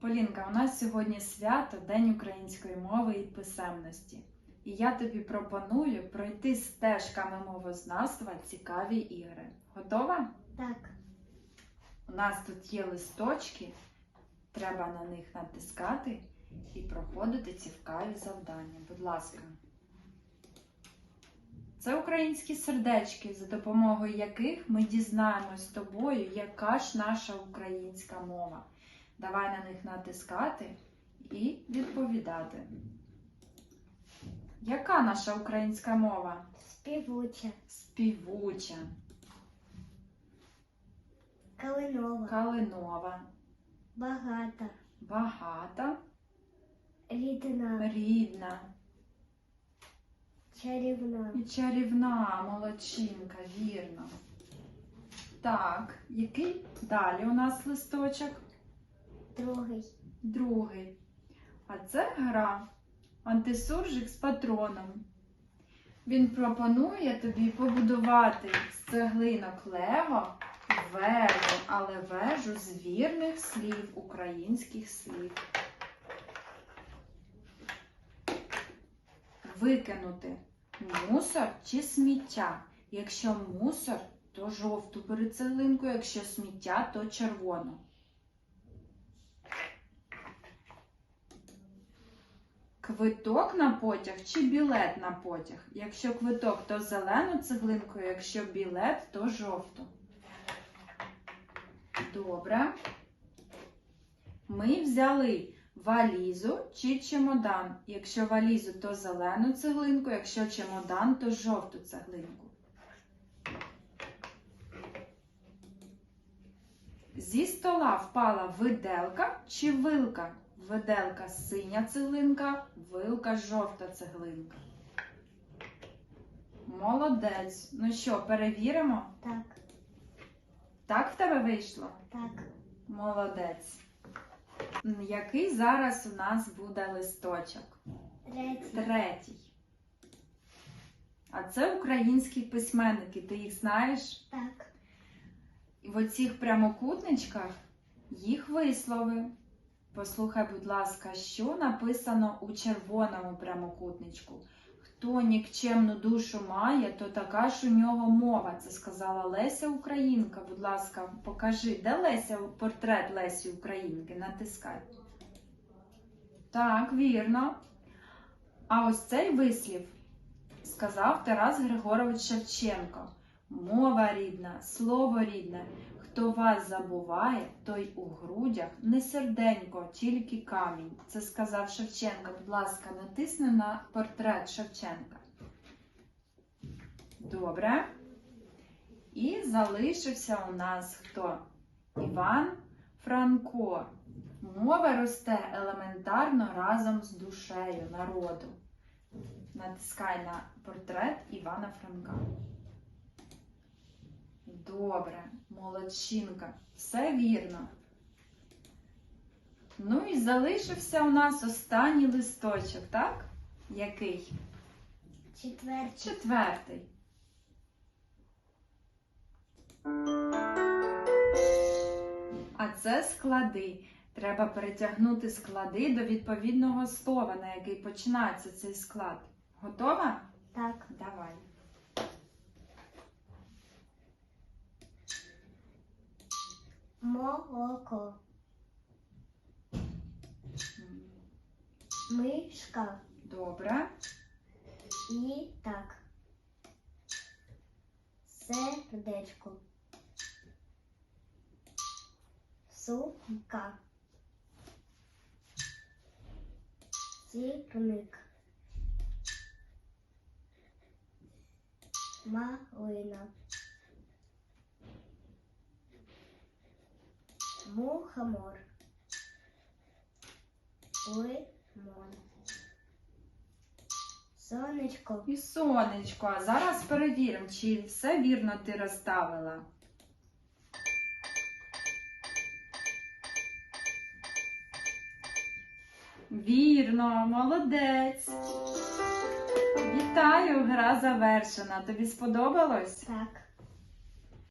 Полінка, у нас сьогодні свято День української мови і писемності. І я тобі пропоную пройти стежками мовознавства цікаві ігри. Готова? Так, У нас тут є листочки, треба на них натискати і проходити цікаві завдання. Будь ласка. Це українські сердечки, за допомогою яких ми дізнаємось з тобою, яка ж наша українська мова. Давай на них натискати і відповідати. Яка наша українська мова? співуча, Співуча, калинова, калинова, багата, багата, рідна, рідна. Чарівна, і чарівна молодчинка, вірно. Так, який далі у нас листочок? Другий, Другий. А це гра антисуржик з патроном. Він пропонує тобі побудувати з цеглинок Лего вежу, але вежу з вірних слів, українських слів. Викинути мусор чи сміття. Якщо мусор, то жовту бери цеглинку, якщо сміття, то червону. Квиток на потяг чи білет на потяг? Якщо квиток, то зелену цеглинку, якщо білет, то жовту. Добре. Ми взяли валізу чи чемодан. Якщо валізу, то зелену цеглинку, якщо чемодан, то жовту цеглинку. Зі стола впала виделка чи вилка? Виделка синя цеглинка, вилка жовта цеглинка. Молодець. Ну що, перевіримо? так, Так в тебе вийшло? так, Молодець. Який зараз у нас буде листочок? третій, Третій. А це українські письменники. Ти їх знаєш? так, І в оцих прямокутничках їх вислови. Послухай, будь ласка, що написано у червоному прямокутничку. Хто нікчемну душу має, то така ж у нього мова. Це сказала Леся Українка. Будь ласка, покажи, де Леся портрет Лесі Українки? Натискай. Так, вірно. А ось цей вислів сказав Тарас Григорович Шевченко. Мова рідна, слово рідне. Хто вас забуває, той у грудях не серденько, тільки камінь. Це сказав Шевченко. Будь ласка, натисни на портрет Шевченка. Добре. І залишився у нас хто? Іван Франко. Мова росте елементарно разом з душею народу. Натискай на портрет Івана Франка. Добре, молодчинка, все вірно. Ну і залишився у нас останній листочок, так? Який? четвертий, Четвертий. А це склади. Треба перетягнути склади до відповідного слова, на який починається цей склад. Готова? так, Давай. Молоко, мишка, Добре. і так, сердечко, сумка, сірник, малина, мухомор, лимон, сонечко, І сонечко. А зараз перевіримо, чи все вірно ти розставила. Вірно, молодець. Вітаю, гра завершена. Тобі сподобалось? так,